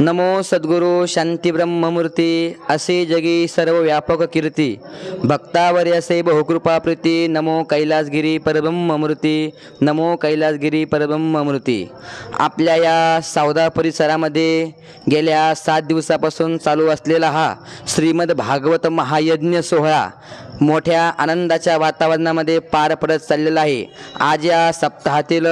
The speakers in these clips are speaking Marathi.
नमो सद्गुरु शांती ब्रह्ममूर्ती असे जगी सर्व व्यापक कीर्ती. भक्तावर असे बहुकृपा प्रीती नमो कैलासगिरी परब्रह्ममूर्ती नमो कैलासगिरी परब्रह्ममूर्ती. आपल्या या सावदा परिसरामध्ये गेल्या सात दिवसापासून चालू असलेला हा श्रीमद भागवत महायज्ञ सोहळा मोठ्या आनंदाच्या वातावरणामध्ये पार पडत चाललेला आहे. आज या सप्ताहातील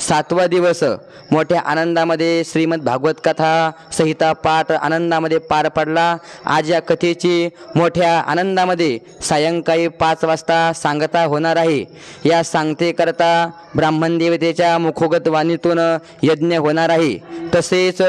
सातवा दिवस मोठ्या आनंदामध्ये श्रीमद भागवत कथा संहिता पाठ आनंदामध्ये पार पडला. आज या कथेची मोठ्या आनंदामध्ये सायंकाळी पाच वाजता सांगता होणार आहे. या सांगतेकरता ब्राह्मण देवतेच्या मुखोगत वाणीतून यज्ञ होणार आहे. तसेच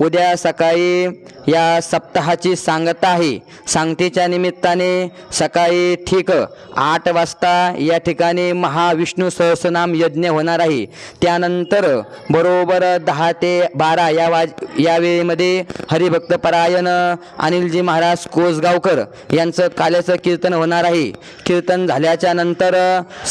उद्या सकाळी या सप्ताहाची सांगता आहे. सांगतेच्या निमित्ताने सकाळी ठीक आठ वाजता या ठिकाणी महाविष्णू सहस्रनाम यज्ञ होणार आहे. त्यानंतर बरोबर दहा ते बारा या वाज या वेळेमध्ये हरिभक्त परायण अनिलजी महाराज कोसगावकर यांचं काल्याचं कीर्तन होणार आहे. कीर्तन झाल्याच्यानंतर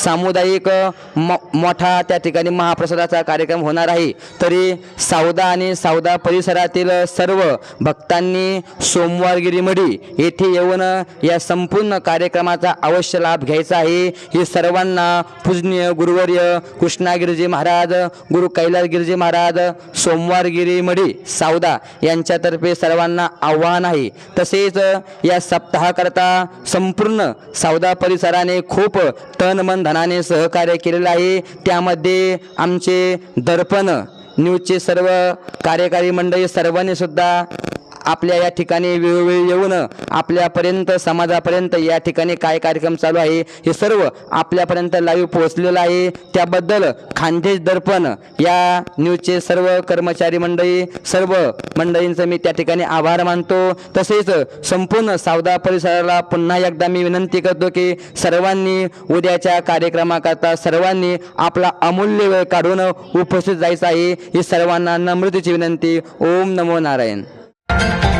सामुदायिक मो मोठा त्या ठिकाणी महाप्रसादाचा कार्यक्रम होणार आहे. तरी सावदा आणि सावदा परिसरातील सर्व भक्तांनी सोमवारगिरीमढी येथे येऊन या संपूर्ण कार्यक्रमाचा अवश्य लाभ घ्यायचा आहे. हे सर्वांना पूजनीय गुरुवर्य कृष्णागिरीजी महाराज गुरु कैलासगिरीजी महाराज सोमवारगिरीमढी सावदा यांच्यातर्फे सर्वांना आव्हान आहे. तसेच या सप्ताहाकरता संपूर्ण सावदा परिसराने खूप तन मन धनाने सहकार्य केलेलं आहे. त्यामध्ये आमचे दर्पण न्यूजचे सर्व कार्यकारी मंडळी सर्वांनी सुद्धा आपल्या या ठिकाणी वेळोवेळी येऊन आपल्यापर्यंत समाजापर्यंत या ठिकाणी काय कार्यक्रम चालू आहे हे सर्व आपल्यापर्यंत लाईव्ह पोहोचलेलं आहे. त्याबद्दल खानदेश दर्पण या न्यूजचे सर्व कर्मचारी मंडळी सर्व मंडळींचं मी त्या ठिकाणी आभार मानतो. तसेच संपूर्ण सावदा परिसराला पुन्हा एकदा मी विनंती करतो की सर्वांनी उद्याच्या कार्यक्रमाकरता सर्वांनी आपला अमूल्य वेळ काढून उपस्थित जायचं आहे ही सर्वांना नम्रतेची विनंती. ओम नमो नारायण. Thank you.